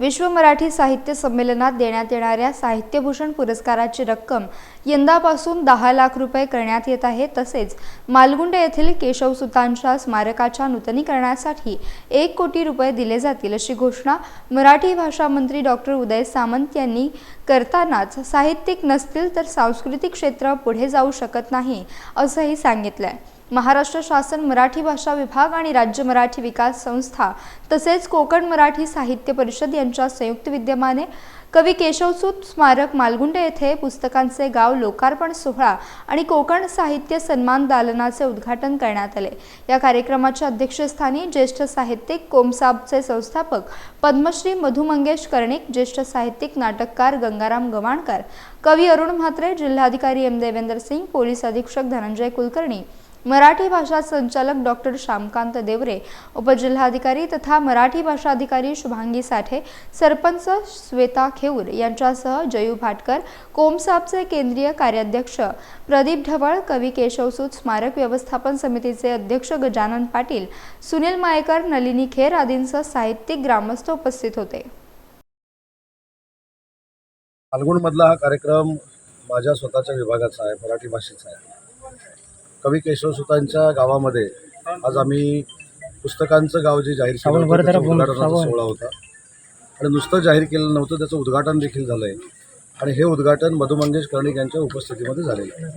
विश्व मराठी साहित्य संमेलनात देण्यात येणाऱ्या साहित्यभूषण पुरस्काराची रक्कम यंदापासून दहा लाख रुपये करण्यात येत आहे. तसेच मालगुंडे येथील केशवसुतांच्या स्मारकाच्या नूतनीकरणासाठी एक कोटी रुपये दिले जातील अशी घोषणा मराठी भाषा मंत्री डॉक्टर उदय सामंत यांनी करतानाच साहित्यिक नसतील तर सांस्कृतिक क्षेत्र पुढे जाऊ शकत नाही असंही सांगितलं आहे महाराष्ट्र शासन मराठी भाषा विभाग आणि राज्य मराठी विकास संस्था तसेच कोकण मराठी साहित्य परिषद यांच्या संयुक्त विद्यमाने कवी केशवसूत स्मारक मालगुंडे येथे पुस्तकांचे गाव लोकार्पण सोहळा आणि कोकण साहित्य सन्मान दालनाचे उद्घाटन करण्यात आले. या कार्यक्रमाच्या अध्यक्षस्थानी ज्येष्ठ साहित्यिक कोमसाबचे संस्थापक पद्मश्री मधु मंगेश कर्णिक ज्येष्ठ साहित्यिक नाटककार गंगाराम गवाणकर कवी अरुण म्हात्रे जिल्हाधिकारी एम देवेंद्र सिंग पोलीस अधीक्षक धनंजय कुलकर्णी मराठी भाषा संचालक डॉक्टर श्यामकांत देवरे उपजिल्हाधिकारी तथा मराठी भाषा अधिकारी शुभांगी साठे सरपंच श्वेता खेऊर यांच्यासह जयू भाटकर कोमसाबचे केंद्रीय कार्याध्यक्ष प्रदीप ढवळ कवी केशवसूत स्मारक व्यवस्थापन समितीचे अध्यक्ष गजानन पाटील सुनील मायकर नलिनी खेर आदींसह साहित्यिक ग्रामस्थ उपस्थित होते. फाल्गुणमधला हा कार्यक्रम माझ्या स्वतःच्या विभागाचा आहे मराठी भाषेचा आहे. कवी केशव सुतांच्या गावामध्ये आज आम्ही पुस्तकांचं गाव जे जाहीर उद्घाटनाचा सोहळा होता. आणि नुसतं जाहीर केलं नव्हतं त्याचं उद्घाटन देखील झालं आहे आणि हे उद्घाटन मधुमंगेश कर्णिक यांच्या उपस्थितीमध्ये झालेलं आहे.